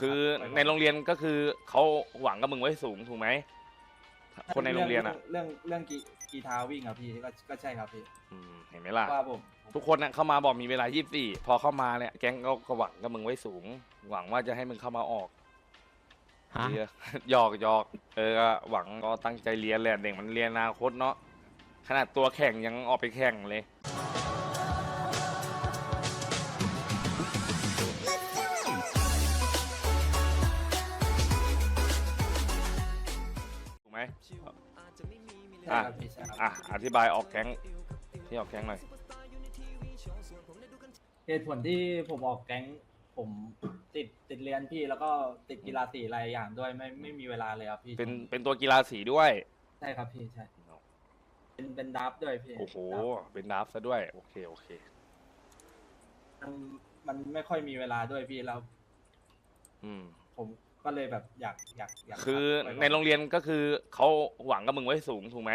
คือในโรงเรียนก็คือเขาหวังกับมึงไว้สูงถูกไหมคนในโรงเรียนอะเรื่องเรื่องกีกีทาวิ่งอะพี่ก็ก็ใช่ครับพี่อืมเห็นไหมล่ะว่าผมผมทุกคนน่ะเข้ามาบอกมีเวลา 24 พอเข้ามาเนี่ยแก๊งก็ก็หวังกับมึงไว้สูง หวังว่าจะให้มึงเข้ามาออกฮะ เหี้ยหยอกหยอกเออก็หวังก็ตั้งใจเรียนแหละเด็กมันเรียนอนาคตเนาะขนาดตัวแข่งยังออกไปแข่งเลย อะครับพี่ใช่ครับอะอธิบายออกแก๊งที่ออกแก๊งหน่อยเหตุผลที่ผมออกแก๊งผมติดติดเรียนพี่แล้วก็ติดกีฬาสีหลายอย่างด้วยไม่ไม่มีเวลาเลยครับพี่เป็นเป็นตัวกีฬาสีด้วยใช่ครับพี่ใช่เป็นเป็นดับด้วยพี่โอ้โหดับเป็นดับซะด้วยโอเคโอเคมันมันไม่ค่อยมีเวลาด้วยพี่แล้ว อืม ผม ก็เลยแบบอยากอยากอยากคือพักไว้ก่ในโรงเรียนก็คือเขาหวังกับมึงไว้สูงถูกไหม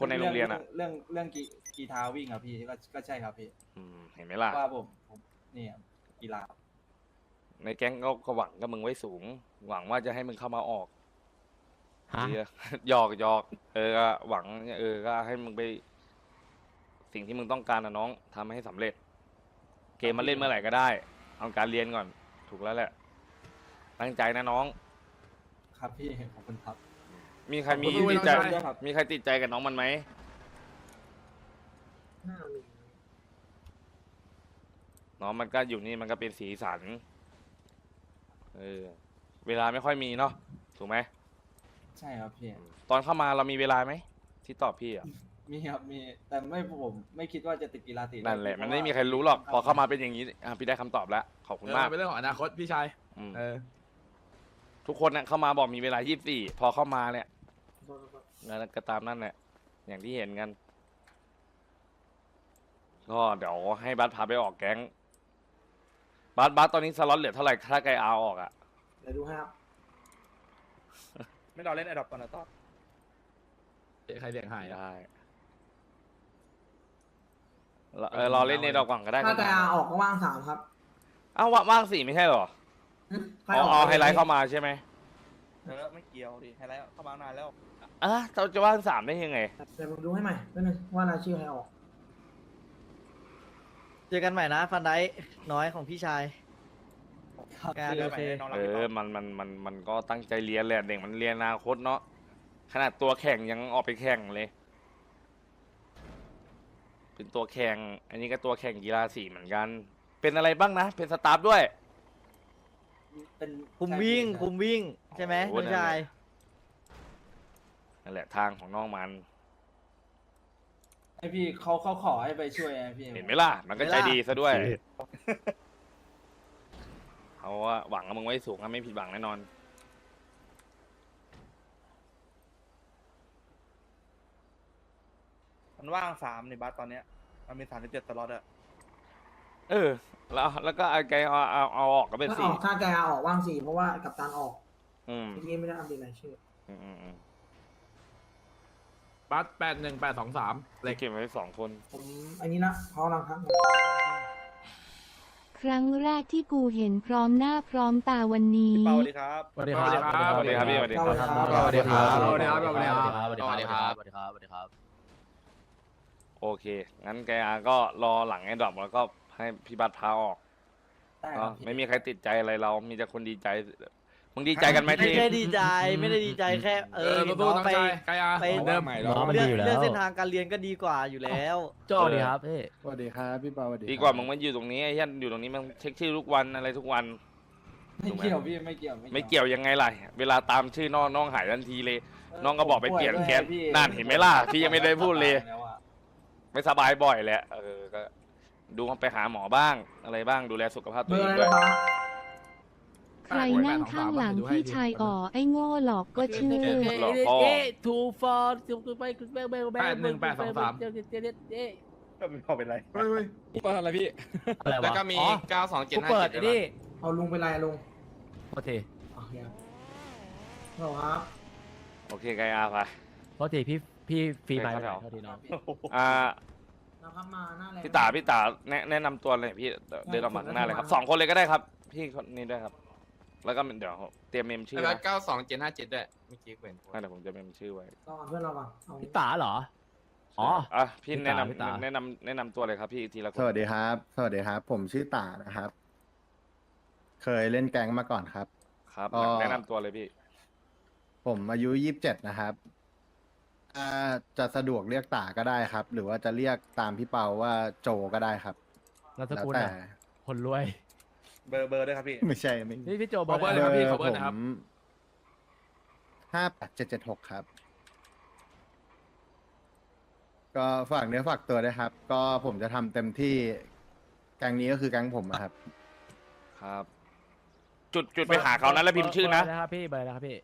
คนในโรงเรียนอะเรื่องเรื่องกีกีทาวิ่งอะพี่ก็ก็ใช่ครับพี่อืมเห็นไหมล่ะว่าผมผมนี่ครับกีฬาในแก๊งก็ก็หวังกับมึงไว้สูง หวังว่าจะให้มึงเข้ามาออกฮะเหี้ยหยอกหยอกเออก็หวังเออก็ให้มึงไป สิ่งที่มึงต้องการนะน้องทำให้สำเร็จ เกมมันเล่นเมื่อไหร่ก็ได้ เอาการเรียนก่อน ถูกแล้วแหละ ตั้งใจนะน้อง ครับพี่ขอบคุณครับ มีใครมีขอบคุณติดใจด้วยครับมีใครติดใจกับน้องมันไหม น้องมันก็อยู่นี่มันก็เป็นสีสัน เออ เวลาไม่ค่อยมีเนาะ ถูกไหม ใช่ครับพี่ ตอนเข้ามาเรามีเวลาไหม ที่ตอบพี่อะ มีครับมีแต่ไม่ผมไม่คิดว่าจะติดกีฬาสีนั่นแหละเพมันราะไม่ว่ามีใครรู้หรอก พอเข้ามาเป็นอย่างนี้ อะพี่ได้คำตอบแล้ว ขอบคุณมาก เออเป็นเรื่องของอนาคตพี่ชาย อืม เออ ทุกคนน่ะเข้ามาบอกมีเวลา 24 พอเข้ามาเนี่ยนั่นก็ตามนั่นแหละอย่างที่เห็นกัน ก็เดี๋ยวให้บัสพาไปออกแก๊งบัสบัสตอนนี้สล็อตเหลือเท่าไหร่ถ้าไกอาออกอะเดี๋ยวดูให้ครับ ไม่รอเล่นไอดอปก่อนนะต๊อดใครเสียงหายอะได้เราเออรอเล่นในดอกก่อนก็ได้ถ้าแต่ออกก็ว่างสามครับ อ้าวว่างว่างสี่ไม่ใช่เหรอใครเอากเอาไฮไลท์เข้ามาใช่ไหมเออไม่เกี่ยวดิไฮไลท์เข้ามานานแล้วอะเราจะว่างสามได้ยังไง เดี๋ยวผมดูให้ใหม่แป๊บนึงว่ารายชื่อใครออกเจอกันใหม่นะฟันไดน้อยของพี่ชายครับการเจอโอใหม่เค น้องรักเอพี่อต๊อดมัน มัน มัน มันก็ตั้งใจเรียนแหละเด็กมันเรียนอนาคตเนาะ ขนาดตัวแข่งยังออกไปแข่งเลย เป็นตัวแข่ง อันนี้ก็ตัวแข่งกีฬาสีเหมือนกัน เป็นอะไรบ้างนะ เป็นสตาฟด้วย เป็นคุมใช่วิ่งพี่คุมวิ่งใช่ไหมโอ้โหพี่ชายนั่นแหละทางของน้องมันให้พี่เขาเขาขอให้ไปช่วยไงพี่เห็นไหมล่ะ มันก็ใจเห็นไหมล่ะดีซะด้วยเขาว่าหวังกับมึงไว้สูงอะไม่ผิดหวังแน่นอน มันว่างสามในบัสตอนเนี้ย มันมีสามสิบเจ็ดสล็อตอะเออ แล้วแล้วก็เอาไกเอาเอาเอาออกก็เป็นถ้าอสี่อกถ้าแกออกว่างสี่เพราะว่ากับตันออกอืมเมื่อกี้ไม่ได้อัปเดตรายชื่ออืมอืมอืมบัสแปดหนึ่งแปดสองสามเลขเก็บไว้สองคน ผมอันนี้ละเขากำลังพักอยู่ครั้งแรกที่กูเห็นพร้อมหน้าพร้อมตาวันนี้พี่เปาสวัสดีครับสวัสดีครับ สวัสดีครับพี่สวัสดีครับสวัสดีครับสสวัวัสสดีดีคครัรับบสวัสดีครับสวัสดีครับสวัสดีครับสวัสดีครับ โอเค งั้นแกอาก็รอหลังไอ้ดรอปแล้วก็ ให้พี่บัตรพาออกได้คเนาะรับพี่ไม่มีใครติดใจอะไรเรา มีแต่คนดีใจมึงดีใจกันไหมไม่ที่ ได้ดีใจไม่ได้ดีใจแค่ เอเอออเห็นตู้น้องตั้งไปใจไกอาไปเหมือนเดิมน้องมันเลืดีอกอยู่แล้วเลือกเส้นทางการเรียนก็ดีกว่าอยู่แล้ว โจ้ดีครับพี่ สวัสดีครับพี่เปาสวัสดีดีกว่ามึงมาอยู่ตรงนี้ไอ้เหี้ยันอยู่ตรงนี้มันเช็คชื่อทุกวันอะไรทุกวัน ไม่เกี่ยวพี่ไม่เกี่ยวไม่เกี่ยวยังไงล่ะ เวลาตามชื่อน้องน้องหายทันทีเลย น้องก็บอกไปเปลี่ยนผมแคป่วยสด้วยพี่นั่นเห็นไหมล่ะพี่ยังไม่ได้พูดเลยแล้วอะไม่สบายบ่อยแหละเออก็ ดูไปหาหมอบ้างอะไรบ้างดูแลสุขภาพเบตัวอเอร์งอะไรด้วย นะบ้าใครนั่งข้างหลังพี่ชายอ๋อไอ้โง่หลอกก็เชื่อ หลอกพ่อ ทูฟอร์ทูไปแบงแบงแบงแปดหนึ่งแปดสองสามไม่พอเป็นไร เฮ้ยเฮ้ยเปิดอะไรพี่ อะไรวะแล้วก็มี อ๋อเก้าสองเจ็ดกูห้าเปิดเจ็ดไอ้นี่เอาลุงไปไรลุงโทษทีโอเคครับฮัลโหลครับโอเคไกอาไป โทษทีพี่พี่ฟรีไมค์ไม่ไปครับโทษทีน้อง อ่า เราพักมาหน้าแรงพี่ตาพี่ตาแนะแนะนำตัวเลยพี่เดินออกมาข้างหน้าเลยครับสองคนเลยก็ได้ครับ พี่คนนี้ด้วยครับ แล้วก็เดี๋ยวเตรียมเมมชื่อไอ้แบนะทเก้าสองเจ็ดห้าเจ็ดด้วยเมื่อกี้เห็นโพสต์นั่นเดี๋ยวผมจะเมมชื่อไว้ต้องเอาเพื่อนเรามาเอาพี่ตาเหรอ อ๋อ อะพี่พี่แนะตาพี่ตา นำแนะนำแนะนำตัวเลยครับพี่ทีละคนสวัสดีครับ สวัสดีครับ ผมชื่อต่านะครับ เคยเล่นแก๊งมาก่อนครับ ครับ ก็ แนะนำตัวเลยพี่ผมอายุยี่สิบเจ็ดนะครับ อ่าจะสะดวกเรียกต่าก็ได้ครับ หรือว่าจะเรียกตามพี่เปาว่าโจก็ได้ครับนามสแล้วกุลแต่อะคนรวย เบอร์เบอร์ด้วยครับพี่ ไม่ใช่ไม่พี่พี่โจขอเบอร์เลเลยยครับพี่ขอเบอร์นะครับ ห้าแปดเจ็ดเจ็ดหกครับ ก็ฝากเนื้อฝากตัวด้วยครับ ก็ผมจะทำเต็มที่แก๊งนี้ก็คือแก๊งผมอะครับ ครับ จุดจุดไปหาเขานะแล้วพิมพ์ชื่อนะ เบร์นะครับพี่เบอร์นะครับพี่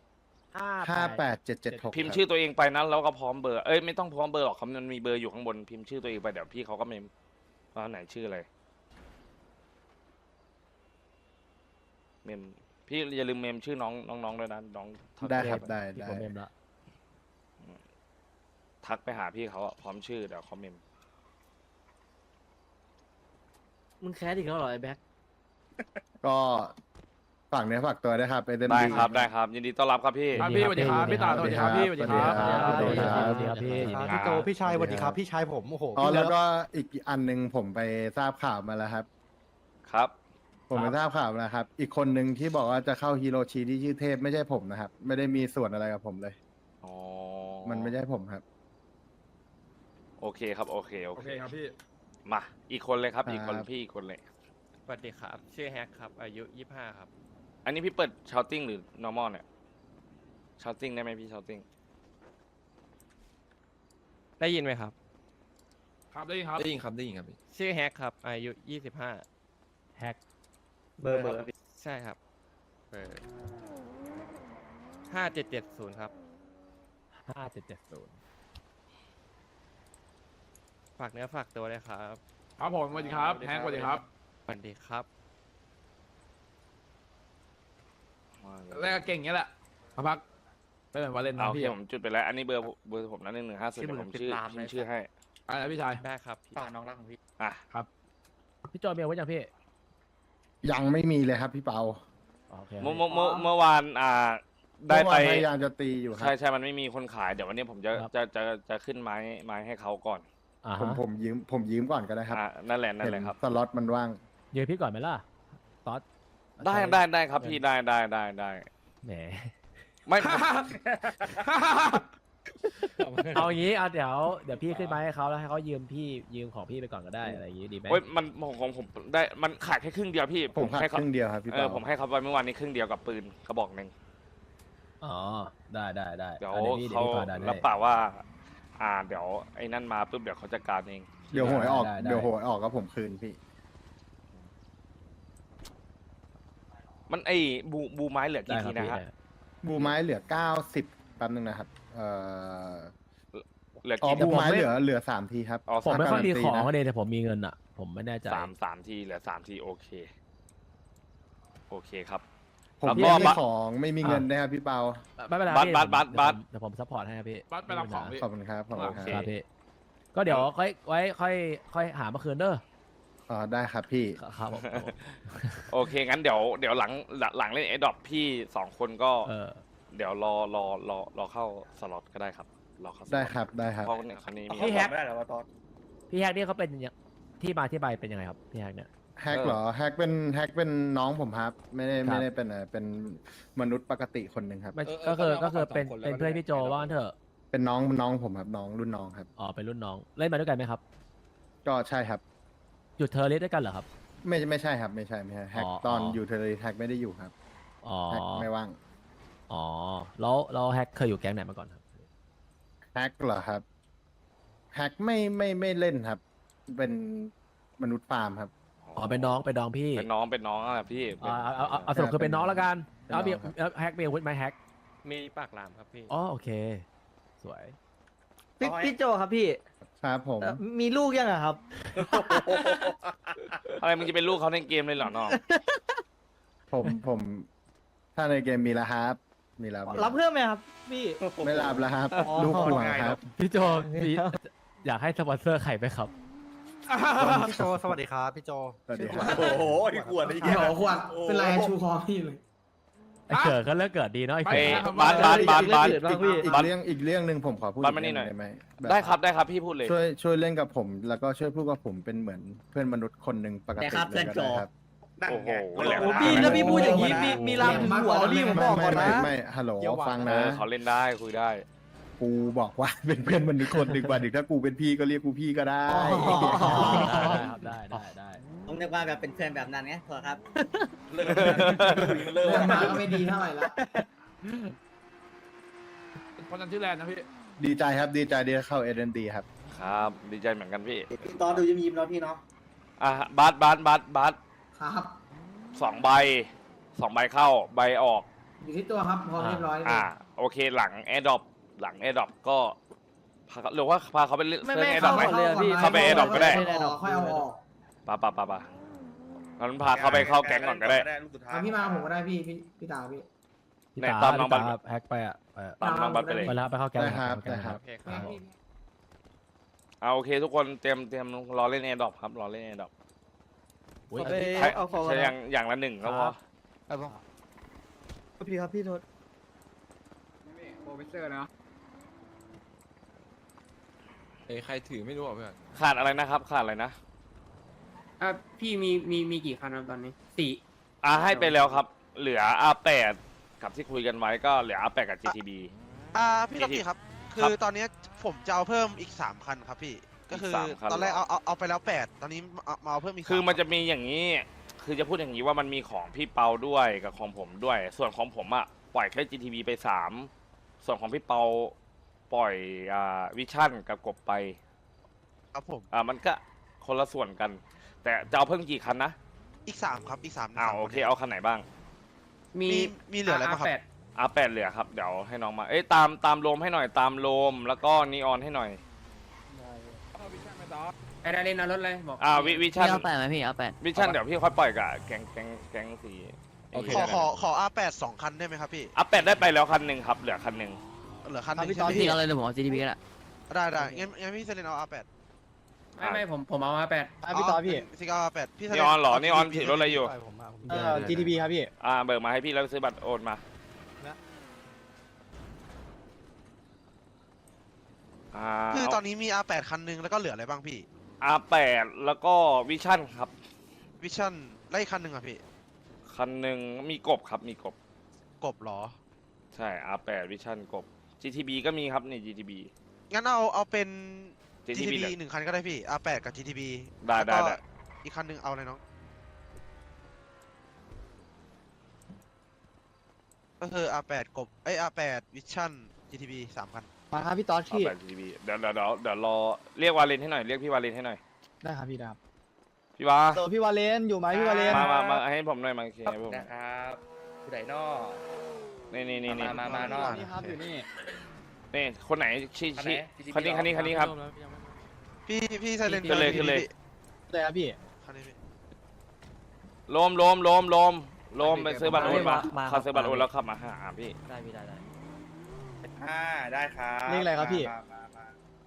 ห้าแปดเจ็ดเจ็ดหกพิมพ์ชื่อตัวเองไปนะแล้วก็พร้อมเบอร์เอ้ยไม่ต้องพร้อมเบอร์หรอกเขามันมีเบอร์อยู่ข้างบนพิมพ์ชื่อตัวเองไปเดี๋ยวพี่เขาก็เมมว่าไหนชื่ออะไรเมมพี่อย่าลืมเมมชื่อน้องน้องๆด้วยนะน้องทักได้ครับได้พี่ได้ผมเมมละทักไปหาพี่เขาอะพร้อมชื่อเดี๋ยวเขาเมมมึงแคสอีกแล้วเหรอไอ้แบ็คก็ ฝากเนื้อฝากตัวด้วยครับไอเดน ได้ครับได้ครับ ยินดีต้อนรับครับพี่ ครับพี่สวัสดีครับพี่ตาสวัสดีครับพี่สวัสดีครับ สวัสดีครับสวัสดีครับพี่ครับยินดีพี่โจพี่ชายสวัสดีครับพี่ชายผมโอ้โหอ๋อแล้วก็อีกอันหนึ่งผมไปทราบข่าวมาแล้วครับ ครับ ผมไปทราบข่าวมาแล้วครับ อีกคนหนึ่งที่บอกว่าจะเข้าฮีโรชีที่ชื่อเทพไม่ใช่ผมนะครับ ไม่ได้มีส่วนอะไรกับผมเลย อ๋อมันไม่ใช่ผมครับโอเคครับ โอเคโอโอเคเคครับพี่ มา อีกคนเลยครับครับอีกคนพี่อีกคนเลย สวัสดีครับ ชื่อแฮกครับ อายุยี่ห้าครับ อันนี้พี่เปิดชาวติ้งหรือ normal เนี่ยชาวติ้งได้ไหมพี่ชาวติ้งได้ยินไหมครับ ครับได้ยินครับได้ยินครับได้ยินครับพี่ชื่อแฮกครับ อายุยี่สิบห้าแฮกเบอร์เบอร์ใช่ครับเออห้าเจ็ดเจ็ดศูนย์ครับห้าเจ็ดเจ็ดศูนย์ฝากเนื้อฝากตัวเลยครับ ครับผมสวัสดีครับแฮงค์สวัสดีครับ สวัสดีครับ แรกก็เก่งอย่างเงี้ยแหละมาพักไม่เป็นวาเลนเอานะโอเคพี่ผมจุดไปแล้ว อันนี้เบอร์ผมเบอร์ผมนะหนึ่งหนึ่งห้าศูนย์เดี๋ยวผมชื่อพิมพ์ชื่อให้ อะไรนะพี่ชาย ได้ครับพี่ต่อน้องรักของพี่ อะ พี่โจเมลไว้ยังพี่ยังไม่มีเลยครับพี่เปาอ๋อโอเคเมื่อเมื่อเมื่อเมื่อวานอ่า ได้เมื่อไปวานพยายามจะตีอยู่ครัใช่บ ใช่มันไม่มีคนขาย เดี๋ยววันนี้ผมจะจะจะจะขึ้นไม้ไม้ให้เขาก่อน อ่าผมฮะผมยืมผมยืมก่อนก็ได้ครับอ่านั่นแหละนั่นแหละครับ เห็สล็อตมันว่างยืนพี่ก่อนไหมล่ะตอส ได้ได้ได้ครับพี่ได้ได้ได้ได้แหม ไม่ผมเอางี้เอาเดี๋ยวเดี๋ยวพี่ขึ้นมาให้เขาแล้วให้เขายืมพี่ยืมของพี่ไปก่อนก็ได้อะไรอย่างงี้ดีไหมโอ้ยมันของของผมได้มันขาดแค่ครึ่งเดียวพี่ผมขาดให้คเขารึ่งเดียวครับพี่เอเปาอผมให้เขาไปเมื่อวานนี้ครึ่งเดียวกับปืนกระบอกหนึ่งอ๋อได้ได้ได้เดี๋ยวอันนี้พี่เดี๋ยเขาวพี่พาดันรับให้ปากว่า อ่าเดี๋ยวไอ้นั่นมาปุ๊บเดี๋ยวเขาจัดการเอง เดี๋ยวหวยออกได้ได้ เดี๋ยวหวยออกก็ผมคืนพี่ มันไอ้บูบูไม้เหลือได้กี่ครัทีบนะพี่ฮะได้บูไม้เหลือเก้าสิบแป๊บนึงนะครับ เอ่อเหลืออ๋อกี่บูไม้เหลือเหลือสามทีครับอ๋อผมไม่ค่อยมีการันตีของนะก็เลยแต่ผมมีเงินอะ ผมไม่แน่ใจสามสามทีเหลือสามทีโอเค โอเคครับ ผมแล้วก็ไม่มีบัตร ของไม่มีเงินนะครับพี่เปาไม่เป็นไรบัสพี่บัสบัสบัสเดี๋ยวผมซัพพอร์ตให้ครับพี่บัสไปรับของพี่ ขอบคุณครับขอบคุณคโอรับเคครับพี่ก็เดี๋ยวค่อยไว้ค่อยค่อยหามาคืนเด้อ อ๋อได้ครับพี่ ครับผมครับผมโอเค งั้นเดี๋ยวเดี๋ยวหลังหลังหลังเล่นไอ้ดอปพี่สองคนก็ เออเดี๋ยวรอรอรอรอเข้าสล็อตก็ได้ครับรอเข้าสล็อตได้ครับได้ครับ เพราะเนี่ยคนนี้มี พี่แฮก ไม่ได้เหรอวะตอนพี่แฮกนี่เขาเป็นยังที่มาที่ไปเป็นยังไงครับพี่แฮกเนี่ย แฮกเหรอแฮกเป็นแฮกเป็นน้องผมครับ ไม่ได้ครับ ไม่ได้เป็นอะไรเป็นมนุษย์ปกติคนหนึ่งครับไม่เออเอก็อคือเขาก็คือเขาเป็นสองคนแล้วเป็นก็เพื่อนได้พี่โจว่างั้นเถอะเป็นน้องน้องผมครับน้องรุ่นน้องครับ อ๋อเป็นรุ่นน้องเล่นมาด้วยกันไหมครับ ก็ใช่ครับ หยุดเทอร์เลสด้วยกันเหรอครับ ไม่ไม่ใช่ครับ ไม่ใช่ไม่ใช่แฮกอ๋อตอนอ๋อออ ยู่เทเลแฮกไม่ได้อยู่ครับอ๋อแฮกไม่ว่างอ๋อแล้วเราแฮกเคยอยู่แก๊งไหนมาก่อนครับ แฮกเหรอครับแฮกไม่ไม่ไม่เล่นครับ เป็นมนุษย์ฟาร์มครับ อ๋อเป็นน้องเป็นน้องพี่เป็นน้องเป็นน้องอะพี่อ่าเอาเอาเอาเอาสรุปคือเป็นน้องแล้วกันเป็นน้แล้อวงมีครับแล้วแฮกมีอาวุธไหมแฮกมีปากหลามครับพี่ อ๋อโอเค สวย พี่พี่โจครับพี่ครับผม เอ่อมีลูกยังอะครับ อะไรมึงจะเป็นลูกเขาในเกมเลยเหรอน้อง ผมผม ถ้าในเกมมีแล้วครับ มีแล้วมีแล้วรับเพิ่มไหมครับ พี่ ไม่รับแล้วครับ อ๋อ ลูกห่วงครับ พี่โจมีอยากให้สปอนเซอร์ใครไหมครับ พี่โจสวัสดีครับพี่โจ สวัสดีครับ โอ้โหไอ้ขวดไอ้เดี๋ยวขวดเป็นไรชูคอพี่เลย ไอ้เกิดก็เลิกเกิดดีเนาะไอ้เอ้เกิยดบาสบาสบาสบาส อีกอีกอีกบัสเรื่องอีกเรื่องหนึ่งผมขอพูดบัสอีกมานี่เรื่องหน่อย ได้ไหมแได้ครับได้ครับพี่พูดเลย ช่วยช่วยเล่นกับผม แล้วก็ช่วยพูดกับผมเป็นเหมือนเพื่อนมนุษย์คนหนึ่งปกติแต่ครับเลยก็เพื่อนโจได้ครับโอ้โหนั่นไงแหลมโอ้พี่ถ้าพี่พูดอย่างนี้มีมีลามถึงหัวแล้วพี่ผมบอกก่อนไม่นะ ไม่ไม่ฮัลโหลฟังเอนะอเขาเล่นได้คุยได้ กูบอกว่าเป็นเพื่อนมนุษย์คนหนึ่งกว่าดึกถ้ากูเป็นพี่ก็เรียกกูพี่ก็ได้ได้ครับได้ได้ได้ผมนึกว่าแบบเป็นเพื่อนแบบนั้นไงพอครับเลิกเลิกเรื่องมาก็ไม่ดีเท่าไหร่ละคนนั้นชื่อแลนด์นะพี่ดีใจครับดีใจที่ได้เข้าเอ็นดีครับ ครับ ดีใจเหมือนกันพี่พี่ตอนดูยิ้มยิ้มแล้วพี่เนาะอะบาสบาสบาสบาสครับสองใบสองใบเข้าใบออก อยู่ที่ตัวครับพอเรียบร้อยเลยอ่าโอเคหลังแอร์ดรอป หลังแอร์ดรอปก็พาเขาหรือว่าพาเขาไปเล่นไม่เล่ไม่นแอร์ดรอปไหม เข้าเลยอะพี่เข้าไป Adopt ก็ได้ค่อยเอาออกค่อยเอาออกปะปะปะปะงั้นพาเขาไปเข้าแก๊งก่อนก็ได้ ลูกสุดท้าย เอาพี่มาผมก็ได้พี่พี่พี่ตาพี่ พี่ไหนตาตามน้องพี่บัตาสแฮกไปอะไปอะตามน้องบัสไปเลย ไปแล้วไปเข้าแก๊งได้ครับเข้าแก๊ง ได้ครับโอเคครับ เอาโอเคทุกคนเตรียมเตรียมรอเล่นแอร์ดรอปครับรอเล่นแอร์ดรอปอุ๊ยเอ้ยเอาของใช่อย่างอย่างละหนึ่งก็พอพี่ครับพี่โทษเอ้ ยใครถือไม่รู้อะเพื่อนขาดอะไรนะครับ ขาดอะไรนะ อะพี่มีมีมีกี่คันครับตอนนี้สี่อ่าให้ไปแล้วครับ เหลือ R8 กับที่คุยกันไว้ก็เหลือ R8 กับ GTB อ่าพี่ล็อกกี้ครับคคืรับอตอนเนี้ยผมจะเอาเพิ่มอีกสามคันครับพี่ ก็คือสามคัน ตอนแรกเหรอเอาเอาเอาไปแล้วแปดตอนนี้เอามาเอาเพิ่มอีกคือสามันจะมีอย่างนี้ คือจะพูดอย่างนี้ว่ามันมีของพี่เปาด้วยกับของผมด้วย ส่วนของผมอะปล่อยแค่ GTB ไปสามส่วนของพี่เปา ปล่อยอ่าวิชั่นกับกบไปครับผม อ่ามันก็คนละส่วนกัน แต่จะเอาเพิ่มกี่คันนะอีกสามครับ อีกสามอ้าวสามโอเคนเอาคันไหนบ้างมีมีเหลืออะไรบ้างครับ R8 เหลือครับเดี๋ยวให้น้องมา เอ้ยตามตามโลมให้หน่อยตามโลมแล้วก็นีออนให้หน่อย ไอ้ได้เล่นเอารถเลยบอกอ่าวิวิชั่นเอาแปดไหมพี่เอาแปดวิชั่นเดี๋ยวพี่ค่อยปล่อยกับแก๊งแก๊งแก๊งสีขอขอขออาแปดสองคันได้ไหมครับพี่อัปแปดได้ไปแล้วคันหนึ่งครับเหลือคันหนึ่ง เหลือคันหนึงพี่ใช่ตอนไหมพี่พี่เอาเลยเดี๋ยวผมเอา GTP ก็ได้ได้ได้งั้นงั้นพี่เซเลนเอาอาแปดไม่ไม่ผมผมเอามาแปดพี่ตอนพี่ซิกเอาอาแปดพี่เซนีเลนออนเหรอเานีออน GTP ถือรถอะไรอยู่ เออ GTP ครับพี่อ่าเบิกมาให้พี่แล้วซื้อบัตรโอนมาอ่าคือตอนนี้มีอาแปดคันหนึงแล้วก็เหลืออะไรบ้างพี่อาแปดแล้วก็วิชั่นครับ วิชั่นไล่คันหนึ่งอะพี่คันหนึ่งมีกบครับมีกบ กบเหรอ ใช่ R8 วิชั่นกบ GTB ก็มีครับนี่ GTB งั้นเอาเอาเป็น GTB GTB เหลือ หนึ่งคันก็ได้พี่ R8 กับ GTB ได้แล้วก็ได้ได้ อีกคันหนึ่งเอาอะไรน้องก็คือ R8 กบเอ้ย R8 Vision GTB สามคัน มาครับพี่ตอนเอาแปด GTB เดี๋ยวเดี๋ยวเดี๋ยวเดี๋ยวรอเรียกวาเลนให้หน่อยเรียกพี่วาเลนให้หน่อยได้ครับพี่ได้ครับพี่วาโตพี่วาเลนอยู่ไหมพี่วาเลนมามามาให้ผมหน่อยมาเคลียร์ให้ผมนะครับผู้ใดนอ นี่นี่นี่นี่มา มา นอกนี่ครับอยู่นี่ นี่คนไหนชี้คันไหนชี้ GTB คันนี้คันนี้คันนี้ครับ พี่พี่ไซเลนขึ้นเลยขึ้นเลยเลยครับพี่คันนี้พี่โลมโลมโลมโลมโลมไปซื้อบัตรโอนมามาครับเขาซื้อบัตรโอนแล้วขับมาหาพี่ ได้พี่ได้ได้อ่าได้ครับเลขอะไรครับพี่มามามา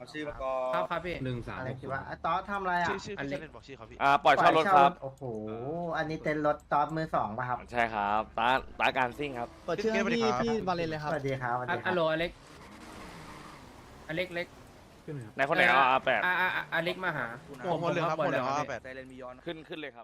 เอาชื่อมาก่อครับนครับพี่หนึ่งสามอะไรคิดว่าตอสทำอะไรอะชื่อชื่ออันพี่เล็ไซกเลนบอกชื่อเขาพี่อ่าปล่อยเช่ารถครับโอ้โหอันนี้เต็นรถตอสมือสองป่ะครับใช่ครับตาตาการซิ่งครับเปิดชื่อให้พี่พี่วาเลนเลยครับสวัสดีครับสวัสอะดีคอัรัลบโหลอเล็กอเล็กเล็กในคนไหนเอาอาแปดอะอะอะอเล็กมาหาหัวหัวเหลืองครับหัวเหลืองบกเอาลย R8 ไซเรนมียอนขึ้นขึ้นเลยครับ